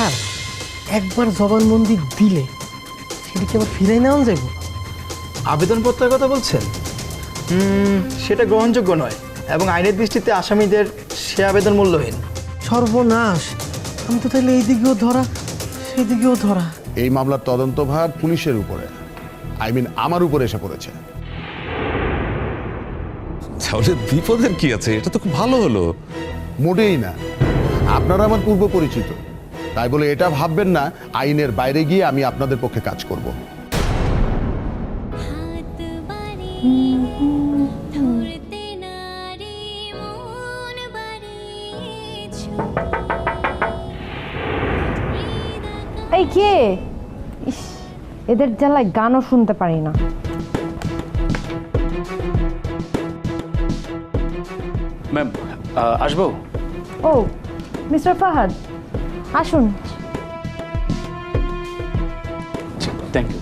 Sir একবার জবানবন্দি দিলে সেটা কি আবার ফিরাই নেওয়া যাইব আবেদনপত্রের কথা বলছেন? হুম, সেটা গ্রহণযোগ্য নয় এবং আইনের দৃষ্টিতে আসামিদের সে আবেদন মূল্যহীন। সর্বনাশ। আমি তো তাহলে এইদিকেও ধরা সেদিকেও ধরা। এই মামলার তদন্তভার পুলিশের উপরে। আই মিন আমার উপরে এসে পড়েছে। তাহলে বিপদের কি আছে? এটা তো খুব ভালো হলো। মোটেই না। আপনারা আমার পূর্ব পরিচিত তাই বলে এটা ভাববেন না আইনের বাইরে গিয়ে আমি আপনাদের পক্ষে কাজ করব। মন এই কে? ইস এদের জ্বালায় গানও শুনতে পারি না। ম্যাম আসব? ও মিস্টার ফাহাদ। আসুন। থ্যাংক ইউ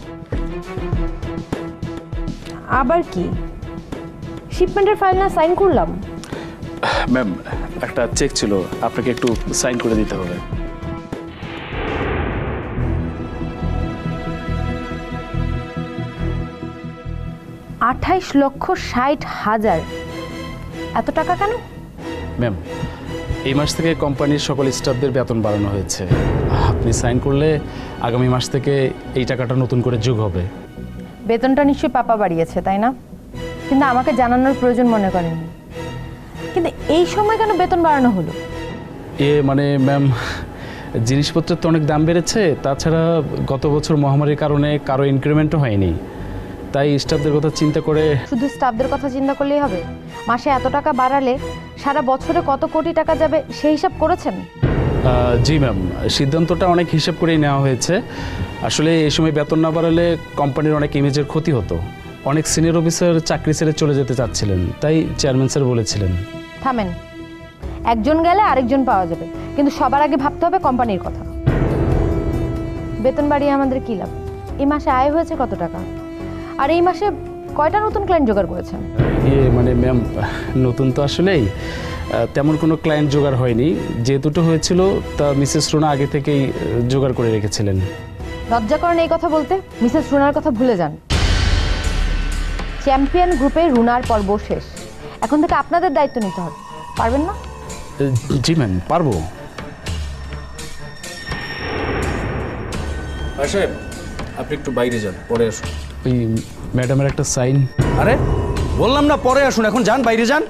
আবার কি? শিপমেন্টের ফাইল না সাইন করলাম? ম্যাম একটা চেক ছিল আপনাকে একটু সাইন করে দিতে হবে। আঠাইশ লক্ষ ষাট হাজার। এত টাকা কেন? ম্যাম এই মাস থেকে কোম্পানির সকল স্টাফদের বেতন বাড়ানো হয়েছে। আপনি সাইন করলে আগামী মাস থেকে এই টাকাটা নতুন করে যোগ হবে। বেতনটা নিশ্চয়ই পাপা বাড়িয়েছে তাই না? কিন্তু আমাকে জানানোর প্রয়োজন মনে করেননি কিন্তু এই সময় কেন বেতন বাড়ানো হলো? এ মানে ম্যাম জিনিসপত্রের তো অনেক দাম বেড়েছে তাছাড়া গত বছর মহামারীর কারণে কারও ইনক্রিমেন্টও হয়নি। তাই স্টাফদের কথা চিন্তা করে শুধু স্টাফদের কথা চিন্তা করলেই হবে? মাসে এত টাকা বাড়ালে সারা বছরে কত কোটি টাকা যাবে সেই হিসাব করেছেন? জি ম্যাম সিদ্ধান্তটা অনেক হিসাব করেই নেওয়া হয়েছে। আসলে এই সময় বেতন না বাড়ালে কোম্পানির অনেক ইমেজের ক্ষতি হতো। অনেক সিনিয়র অফিসার চাকরি ছেড়ে চলে যেতে চাচ্ছিলেন তাই চেয়ারম্যান স্যার বলেছিলেন। থামেন। একজন গেলে আরেকজন পাওয়া যাবে কিন্তু সবার আগে ভাবতে হবে কোম্পানির কথা। বেতন বাড়িয়ে আমাদের কী লাভ? এই মাসে আয় হয়েছে কত টাকা? আর এই মাসে কয়টা নতুন ক্লায়েন্ট জোগাড় করেছেন? ইয়ে মানে ম্যাম নতুন তো আসলেই তেমন কোনো ক্লায়েন্ট জোগাড় হয়নি। যে দুটো হয়েছিল তা মিসেস রোনা আগে থেকেই জোগাড় করে রেখেছিলেন। লজ্জা করেন এই কথা বলতে? মিসেস রুনার কথা ভুলে যান। চ্যাম্পিয়ন গ্রুপে রুনার পর্ব শেষ। এখন থেকে আপনাদের দায়িত্ব নিতে হবে। পারবেন না? জি ম্যাম পারব। সাহেব আপনি একটু বাইরে যান পরে আসুন। ওই ম্যাডামের একটা সাইন। আরে বললাম না পরে আসুন এখন যান বাইরে যান।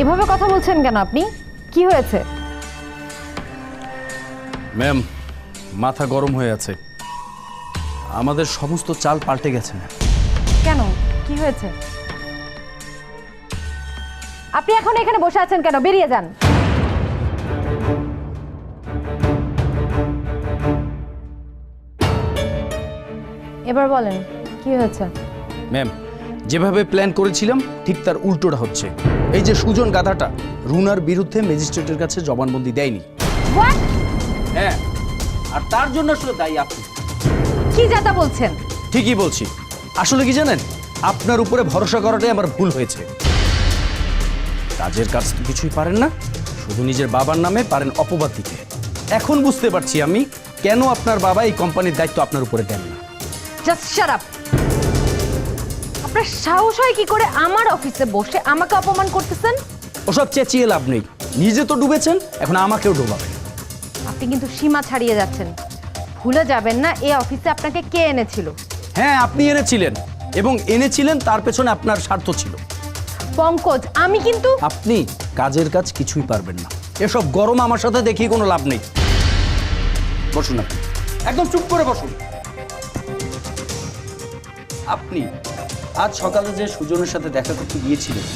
এভাবে কথা বলছেন কেন আপনি? কি হয়েছে? ম্যাম মাথা গরম হয়ে আছে। আমাদের সমস্ত চাল পাল্টে গেছে ম্যাম। কেন? কি হয়েছে? আপনি এখন এখানে বসে আছেন কেন? বেরিয়ে যান। এবার বলেন কি হয়েছে? ম্যাম যেভাবে প্ল্যান করেছিলাম ঠিক তার উল্টোটা হচ্ছে। এই যে সুজন গাধাটা রুনার বিরুদ্ধে ম্যাজিস্ট্রেটের কাছে জবানবন্দি দেয়নি? হ্যাঁ আর তার জন্য আসলে দায়ী আপনি। কি যাতা বলছেন? ঠিকই বলছি। আসলে কি জানেন আপনার উপরে ভরসা করাটাই আমার ভুল হয়েছে। কাজের কাজ তো কিছুই পারেন না শুধু নিজের বাবার নামে পারেন অপবাদ দিতে। এখন বুঝতে পারছি আমি কেন আপনার বাবা এই কোম্পানির দায়িত্ব আপনার উপরে দেন না। জাস্ট শাট আপ আপনার সাহস হয় কি করে আমার অফিসে বসে আমাকে অপমান করতেছেন? ওসব চেঁচিয়ে লাভ নেই। নিজে তো ডুবেছেন এখন আমাকেও ডোবাবেন। আপনি কিন্তু সীমা ছাড়িয়ে যাচ্ছেন। ভুলে যাবেন না এই অফিসে আপনাকে কে এনেছিল? হ্যাঁ আপনি এনেছিলেন এবং এনেছিলেন তার পেছনে আপনার স্বার্থ ছিল। পঙ্কজ আমি কিন্তু আপনি কাজের কাজ কিছুই পারবেন না। এসব গরম আমার সাথে দেখিয়ে কোনো লাভ নেই। বসুন আপনি। একদম চুপ করে বসুন। আপনি? আজ সকালে যে সুজনের সাথে দেখা করতে গিয়েছিলেন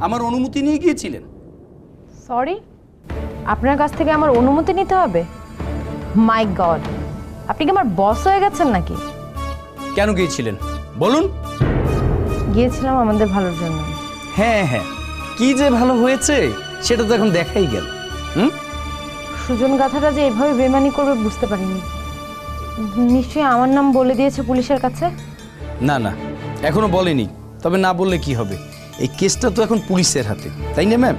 আমার অনুমতি নিয়ে গিয়েছিলেন। সরি আপনার কাছ থেকে আমার অনুমতি নিতে হবে? মাই গড আপনি কি আমার বস হয়ে গেছেন নাকি? কেন গিয়েছিলেন? বলুন। গিয়েছিলাম আমাদের ভালোর জন্য। হ্যাঁ হ্যাঁ। কি যে ভালো হয়েছে সেটা তো এখন দেখাই গেল। হুম? সুজন গাথাটা যে এভাবে বেমানি করবে বুঝতে পারিনি। নিশ্চয়ই আমার নাম বলে দিয়েছে পুলিশের কাছে? না না এখনও বলেনি। তবে না বললে কি হবে? এই কেসটা তো এখন পুলিশের হাতে তাই না ম্যাম?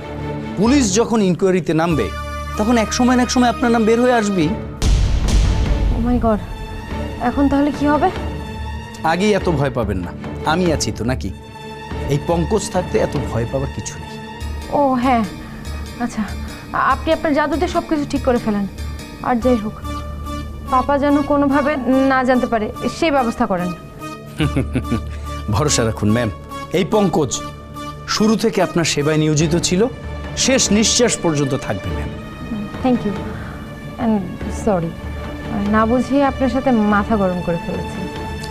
পুলিশ যখন ইনকোয়ারিতে নামবে তখন এক সময় না এক সময় আপনার নাম বের হয়ে আসবি মাই গড এখন তাহলে কি হবে? আগেই এত ভয় পাবেন না। আমি আছি তো নাকি? এই পঙ্কজ থাকতে এত ভয় পাওয়ার কিছু নেই। ও হ্যাঁ। আচ্ছা আপনি আপনার জাদুতে সব কিছু ঠিক করে ফেলেন। আর যাই হোক পাপা যেন কোনোভাবে না জানতে পারে সেই ব্যবস্থা করেন। ভরসা রাখুন ম্যাম এই পঙ্কজ শুরু থেকে আপনার সেবায় নিয়োজিত ছিল। শেষ নিঃশ্বাস পর্যন্ত থাকবে ম্যাম থ্যাংক ইউ সরি না বুঝিয়ে আপনার সাথে মাথা গরম করে ফেলেছি।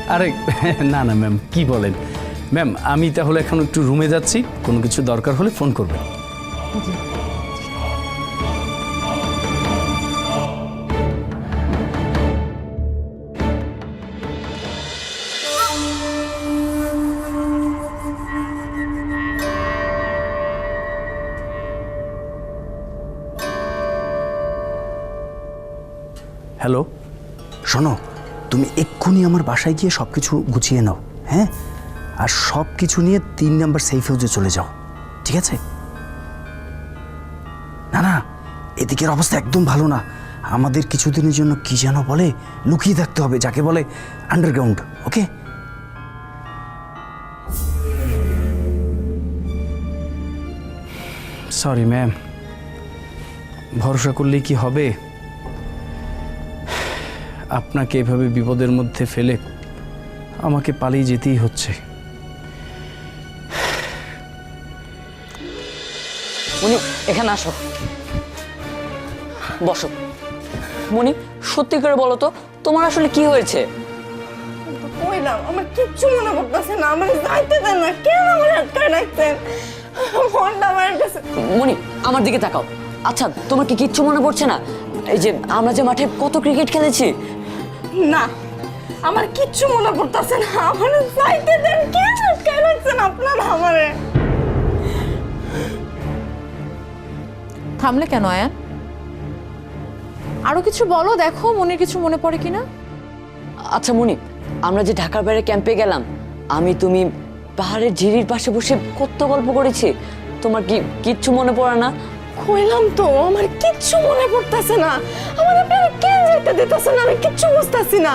আরে না না ম্যাম কি বলেন? ম্যাম আমি তাহলে এখন একটু রুমে যাচ্ছি। কোনো কিছু দরকার হলে ফোন করবেন। জি। হ্যালো? শোনো, তুমি এক্ষুনি আমার বাসায় গিয়ে সব কিছু গুছিয়ে নাও হ্যাঁ? আর সব কিছু নিয়ে তিন নাম্বার সেফ হাউসে চলে যাও, ঠিক আছে? না না, এদিকের অবস্থা একদম ভালো না। আমাদের কিছুদিনের জন্য কি যেন বলে, লুকিয়ে থাকতে হবে, যাকে বলে আন্ডারগ্রাউন্ড ওকে সরি ম্যাম ভরসা করলেই কি হবে? আপনাকে এভাবে বিপদের মধ্যে ফেলে আমাকে পালিয়ে যেতেই হচ্ছে। মনি এখানে আসো। বসো। মনি সত্যি করে বলো তো তোমার আসলে কি হয়েছে? কইলাম আমার কিচ্ছু মনে না আমার যাইতে দেন না কেন আমার আটকায় রাখছেন ফোনটা আমার কাছে মনি আমার দিকে তাকাও। আচ্ছা তোমার কি কিচ্ছু মনে পড়ছে না? এই যে আমরা যে মাঠে কত ক্রিকেট খেলেছি না আমার কিচ্ছু মনে পড়তেছে না। আমার যাইতে দেন কেন আটকায় রাখছেন আপনারা আমারে? থামলে কেন আয়ান? আরও কিছু বলো দেখো মনের কিছু মনে পড়ে কিনা? আচ্ছা মনি আমরা যে ঢাকার বাইরে ক্যাম্পে গেলাম আমি তুমি পাহাড়ের ঝিরির পাশে বসে কত গল্প করেছি তোমার কি কিচ্ছু মনে পড়ে না? কইলাম তো আমার কিচ্ছু মনে পড়তেছে না। আমার আপনারা কেন যাইতে দিতেছেন আমি কিচ্ছু বুঝতেছি না।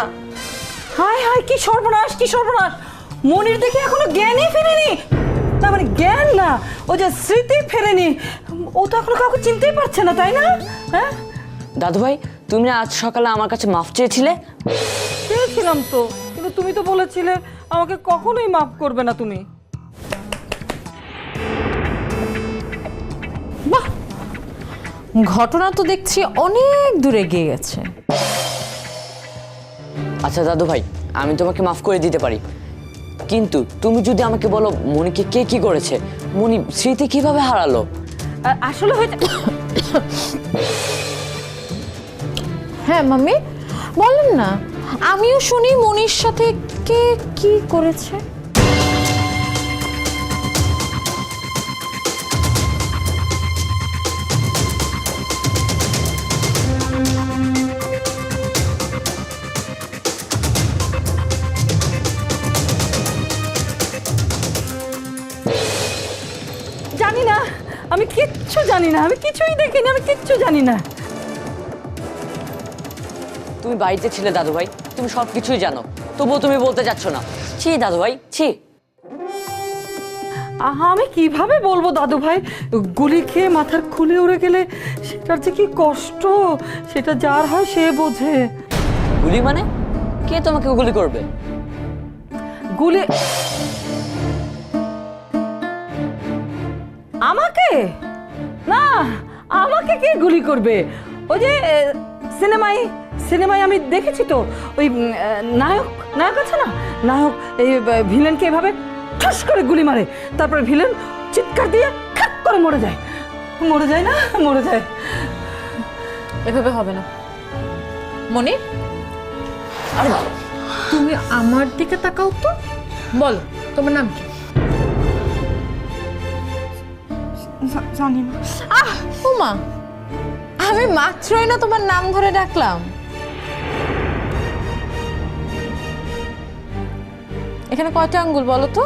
হায় হায় কি সর্বনাশ কি সর্বনাশ। মনির দেখে এখনও জ্ঞানই ফেরেনি। না মানে জ্ঞান না ও যে স্মৃতি ফেরেনি। ও তো এখনও কাউকে চিনতেই পারছে না তাই না? হ্যাঁ? দাদু ভাই তুমি না আজ সকালে আমার কাছে মাফ চেয়েছিলে? চেয়েছিলাম তো কিন্তু তুমি তো বলেছিলে আমাকে কখনোই মাফ করবে না তুমি। ঘটনা তো দেখছি অনেক দূরে গিয়ে গেছে। আচ্ছা দাদু ভাই আমি তোমাকে মাফ করে দিতে পারি। কিন্তু তুমি যদি আমাকে বলো মনিকে কে কি করেছে মনি স্মৃতি কীভাবে হারালো? আসলে হয়েছে হ্যাঁ মাম্মি বলেন না। আমিও শুনি মনির সাথে কে কি করেছে। জানি না আমি কিছুই দেখিনি আমি কিচ্ছু জানি না তুমি বাড়িতে ছিলে দাদু ভাই তুমি সব কিছুই জানো তবুও তুমি বলতে চাচ্ছ না। ছি দাদু ভাই ছি। আহা আমি কীভাবে বলব দাদু ভাই গুলি খেয়ে মাথার খুলে উড়ে গেলে সেটার যে কি কষ্ট সেটা যার হয় সে বোঝে। গুলি মানে? কে তোমাকে গুলি করবে? গুলি আমাকে? না আমাকে কে গুলি করবে? ওই যে সিনেমায় সিনেমায় আমি দেখেছি তো ওই নায়ক নায়ক আছে না? নায়ক এই ভিলেনকে এভাবে ঠাস করে গুলি মারে। তারপরে ভিলেন চিৎকার দিয়ে খাট করে মরে যায়। মরে যায় না? মরে যায়। এভাবে হবে না। মনি? আরে তুমি আমার দিকে তাকাও তো। বলো তোমার নাম কি? জানি না আহ উমা আমি মাত্রই না তোমার নাম ধরে ডাকলাম। এখানে কয়টা আঙ্গুল বলো তো?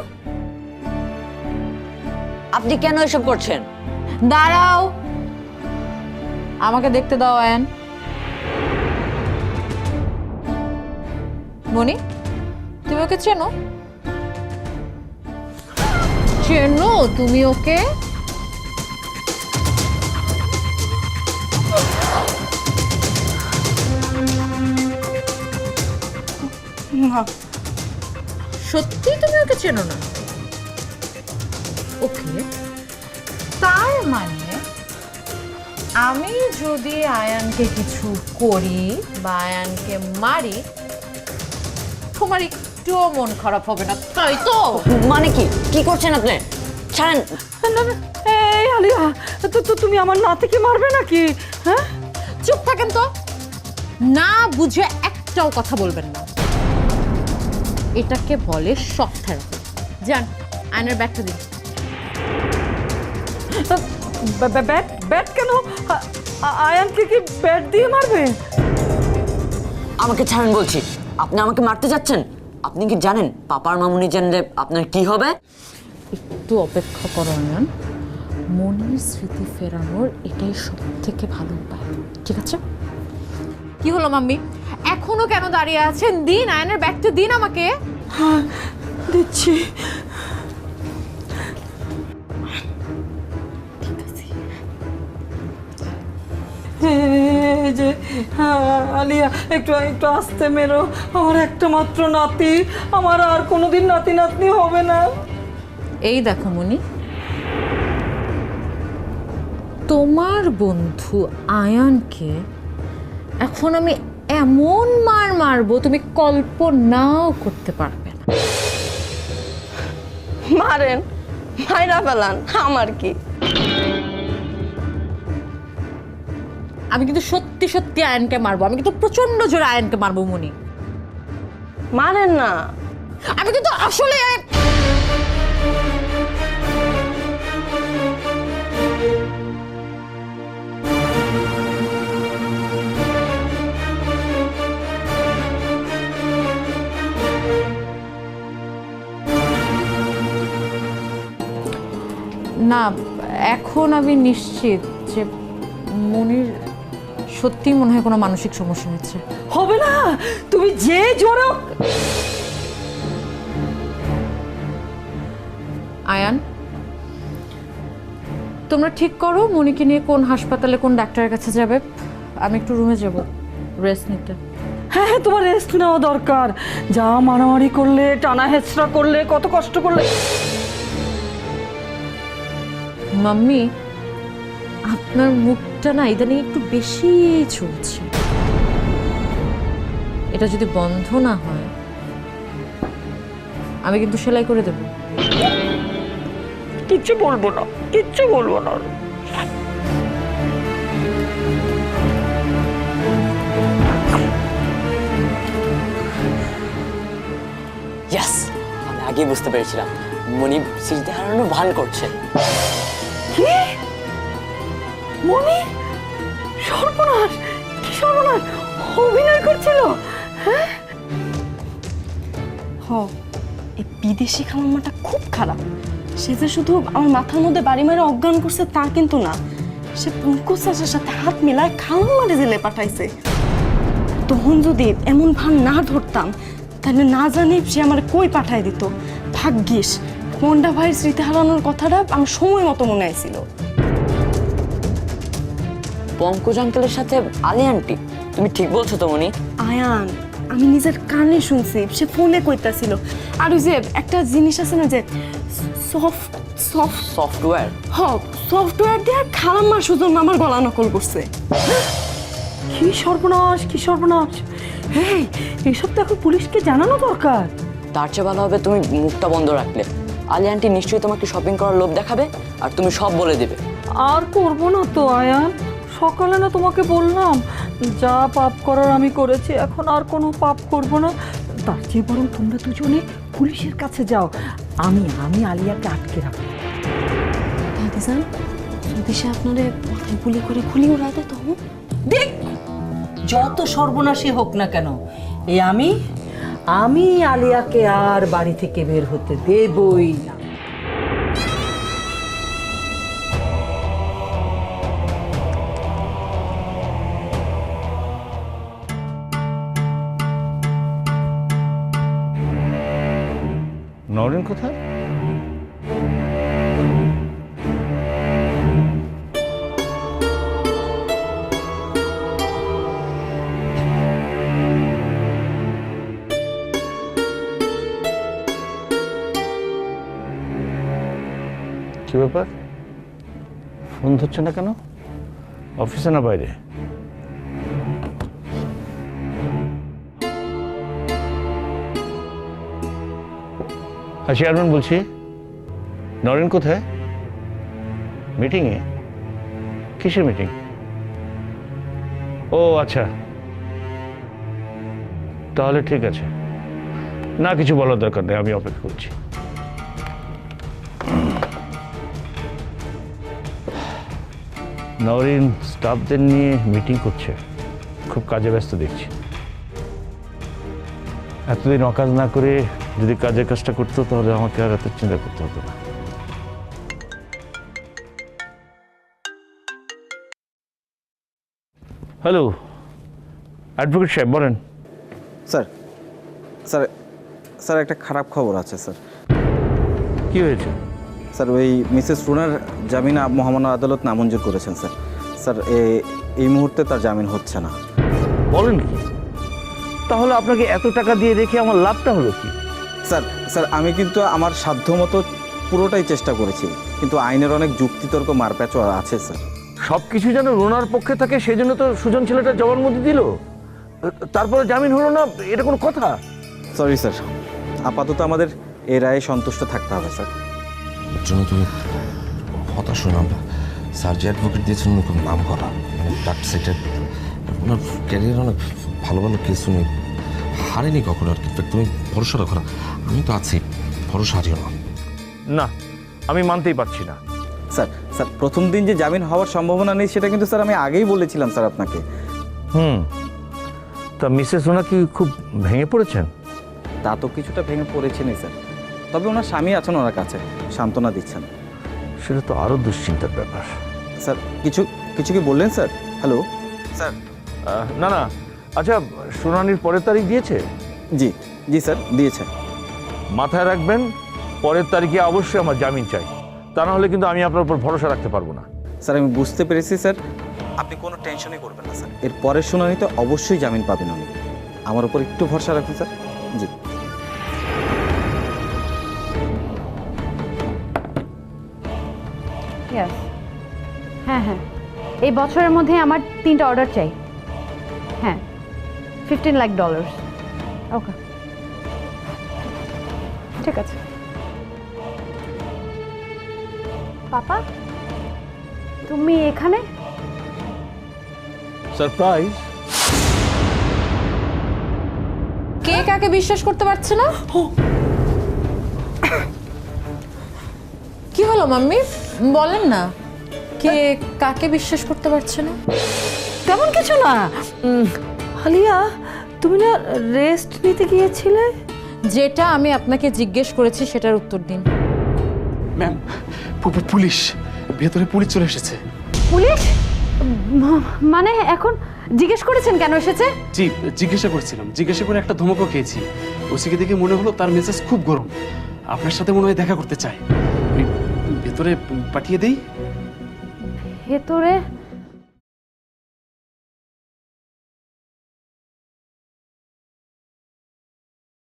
আপনি কেন এসব করছেন? দাঁড়াও। আমাকে দেখতে দাও আয়ান মনি তুমি ওকে চেনো? চেনো? তুমি ওকে? সত্যি তুমি ওকে চেনো না? ওকে? তার মানে আমি যদি আয়ানকে কিছু করি বা আয়ানকে মারি তোমার একটুও মন খারাপ হবে না তাই তো? মানে কি? কি করছেন আপনি? ছাড়েন। না, না, এই আলিয়া তো তো তুমি আমার নাতিকে মারবে নাকি? হ্যাঁ? চুপ থাকেন তো। না বুঝে একটাও কথা বলবেন না। এটাকে বলে শখ থেরাপি যান আয়নার ব্যাগটা দিন ব্য- ব্য- ব্যাট ব্যাট কেন? আয়ানকে কি ব্যাট দিয়ে মারবে? আমাকে ছাড়েন বলছি। আপনি আমাকে মারতে যাচ্ছেন? আপনি কি জানেন পাপার মামুনি জানলে আপনার কি হবে? একটু অপেক্ষা করো আয়ান। মনের স্মৃতি ফেরানোর এটাই সব থেকে ভালো উপায়। ঠিক আছে? কি হলো মাম্মি? এখনও কেন দাঁড়িয়ে আছেন? দিন আয়নের ব্যাগটা দিন আমাকে। হ্যাঁ দিচ্ছি। যে হ্যাঁ, আলিয়া একটু একটু আস্তে মেরো। আমার একটা মাত্র নাতি আমার আর কোনোদিন নাতি নাতনি হবে না। এই দেখো মনি তোমার বন্ধু আয়ানকে এখন আমি এমন মার মারবো তুমি কল্পনাও করতে পারবে না। মারেন মাইরা ফেলান আমার কি? আমি কিন্তু সত্যি সত্যি আয়নকে মারবো আমি কিন্তু প্রচণ্ড জোরে আয়নকে মারবো মনি। মারেন না। আমি কিন্তু আসলে এখন আমি নিশ্চিত যে মনির সত্যি মনে হয় কোনো মানসিক সমস্যা হচ্ছে হবে না! তুমি যে জোরে আয়ান তোমরা ঠিক করো মনিকে নিয়ে কোন হাসপাতালে কোন ডাক্তারের কাছে যাবে। আমি একটু রুমে যাব রেস্ট নিতে। হ্যাঁ হ্যাঁ তোমার রেস্ট নেওয়া দরকার। যা মারামারি করলে টানা হেঁচড়া করলে কত কষ্ট করলে। মাম্মি আপনার মুখটা না ইদানিং একটু বেশি চলছে। এটা যদি বন্ধ না হয় আমি কিন্তু সেলাই করে দেবো। কিচ্ছু বলব না কিচ্ছু বলব না। ইয়াস আমি আগেই বুঝতে পেরেছিলাম। মনি স্মৃতি হারানো ভান করছে। কি? মনি সর্বনাশ! কি সর্বনাশ! অভিনয় করছিল? হ্যাঁ? হ, এই বিদেশি খামাম্মাটা খুব খারাপ। সে যে শুধু আমার মাথার মধ্যে বাড়ি মারে অজ্ঞান করছে তা কিন্তু না। সে পঙ্কজ চাষের সাথে হাত মিলায় খালাম্মারে জেলে পাঠাইছে। তখন যদি এমন ভান না ধরতাম, তাহলে না জানি সে আমার কই পাঠায় দিত। ভাগ্যিস মন্ডা ভাইয়ের স্মৃতি হারানোর কথাটা আমার সময় মতো মনে আইছিল। পঙ্কজ আঙ্কেলের সাথে আলি আন্টি তুমি ঠিক বলছো তো মনি? আয়ান আমি নিজের কানে শুনছি সে ফোনে কইতাছিল। আর ওই যে একটা জিনিস আছে না যে সফট সফট সফটওয়্যার হ সফটওয়্যার দিয়ে খারাপ খালাম্মা সুজন আমার গলা নকল করছে। কি সর্বনাশ কি সর্বনাশ। এই এইসব তো এখন পুলিশকে জানানো দরকার। তার চেয়ে ভালো হবে তুমি মুখটা বন্ধ রাখলে। আলি আন্টি নিশ্চয়ই তোমাকে শপিং করার লোভ দেখাবে আর তুমি সব বলে দেবে। আর করব না তো আয়ান। সকালে না তোমাকে বললাম যা পাপ করার আমি করেছি এখন আর কোনো পাপ করব না। তার চেয়ে বরং তোমরা দুজনে পুলিশের কাছে যাও। আমি আমি আলিয়াকে আটকে রাখব। দাদিজান যদি সে আপনারে মাথায় গুলি করে খুলি দেয় তখন দেখ যত সর্বনাশী হোক না কেন এই আমি আমি আলিয়াকে আর বাড়ি থেকে বের হতে দেবই। না কি ব্যাপার? ফোন ধরছে না কেন? অফিসে না বাইরে? হ্যাঁ চেয়ারম্যান বলছি। নরেন কোথায়? মিটিংয়ে? কিসের মিটিং? ও আচ্ছা। তাহলে ঠিক আছে। না, কিছু বলার দরকার নেই, আমি অপেক্ষা করছি। নরিন স্টাফদের নিয়ে মিটিং করছে। খুব কাজে ব্যস্ত দেখছি। এতদিন অকাজ না করে যদি কাজের কাজটা করতো তাহলে আমাকে আর এত চিন্তা করতে হতো না। হ্যালো অ্যাডভোকেট সাহেব বলেন। স্যার স্যার স্যার একটা খারাপ খবর আছে স্যার। কি হয়েছে? স্যার ওই মিসেস রুনার জামিন মহামান্য আদালত নামঞ্জুর করেছেন স্যার। স্যার এই মুহূর্তে তার জামিন হচ্ছে না। বলেন কি? তাহলে আপনাকে এত টাকা দিয়ে রেখে আমার লাভটা হলো কি? স্যার স্যার আমি কিন্তু আমার সাধ্যমতো পুরোটাই চেষ্টা করেছি কিন্তু আইনের অনেক যুক্তিতর্ক মারপ্যাচও আছে স্যার। সব কিছু যেন রোনার পক্ষে থাকে সেই জন্য তো সুজন ছেলেটা জবানবন্দি দিল। তারপরে জামিন হলো না এটা কোনো কথা? Sorry sir. আপাতত আমাদের এ রায়ে সন্তুষ্ট থাকতে হবে স্যার। জন্য তুমি হতাশ হো না স্যার যে অ্যাডভোকেট দিয়েছেন উনি খুব নাম করা। মানে ডাক্তার সাইটের ওনার ক্যারিয়ার অনেক ভালো ভালো কেস উনি হারেনি কখনো আর কি। তুমি ভরসা রাখো না। আমি তো আছি ভরসা হারিও না। না আমি মানতেই পারছি না। স্যার স্যার প্রথম দিন যে জামিন হওয়ার সম্ভাবনা নেই সেটা কিন্তু স্যার আমি আগেই বলেছিলাম স্যার আপনাকে। হুম তা মিসেস রোনা কি খুব ভেঙে পড়েছেন? তা তো কিছুটা ভেঙে পড়েছেনই স্যার। তবে ওনার স্বামী আছেন ওনার কাছে। সান্ত্বনা দিচ্ছেন। সেটা তো আরও দুশ্চিন্তার ব্যাপার। স্যার কিছু কিছু কি বললেন স্যার? হ্যালো? স্যার না না। আচ্ছা শুনানির পরের তারিখ দিয়েছে? জি জি স্যার দিয়েছে। মাথায় রাখবেন পরের তারিখে অবশ্যই আমার জামিন চাই। তা না হলে কিন্তু আমি আপনার উপর ভরসা রাখতে পারব না। স্যার আমি বুঝতে পেরেছি স্যার। আপনি কোনো টেনশনই করবেন না স্যার। এর পরের শুনানিতে অবশ্যই জামিন পাবেন উনি। আমার উপর একটু ভরসা রাখুন স্যার। জি। এই বছরের মধ্যে আমার তিনটা অর্ডার চাই। হ্যাঁ ফিফটিন লাখ ডলার্স ওকে ঠিক আছে। পাপা তুমি এখানে? সারপ্রাইজ কে কাকে বিশ্বাস করতে পারছে না? কি হলো মাম্মি? বলেন না। কে কাকে বিশ্বাস করতে পারছে না? তেমন কিছু না। আলিয়া তুমি না রেস্ট নিতে গিয়েছিলে? যেটা আমি আপনাকে জিজ্ঞেস করেছি সেটার উত্তর দিন। ম্যাম পুলিশ ভেতরে পুলিশ চলে এসেছে। পুলিশ? মানে এখন জিজ্ঞেস করেছেন কেন এসেছে? জি জিজ্ঞাসা করছিলাম। জিজ্ঞাসা করে একটা ধমকও খেয়েছি। ওসিকে দেখে মনে হলো তার মেসেজ খুব গরম। আপনার সাথে মনে হয় দেখা করতে চায় ভেতরে পাঠিয়ে দেই? ভেতরে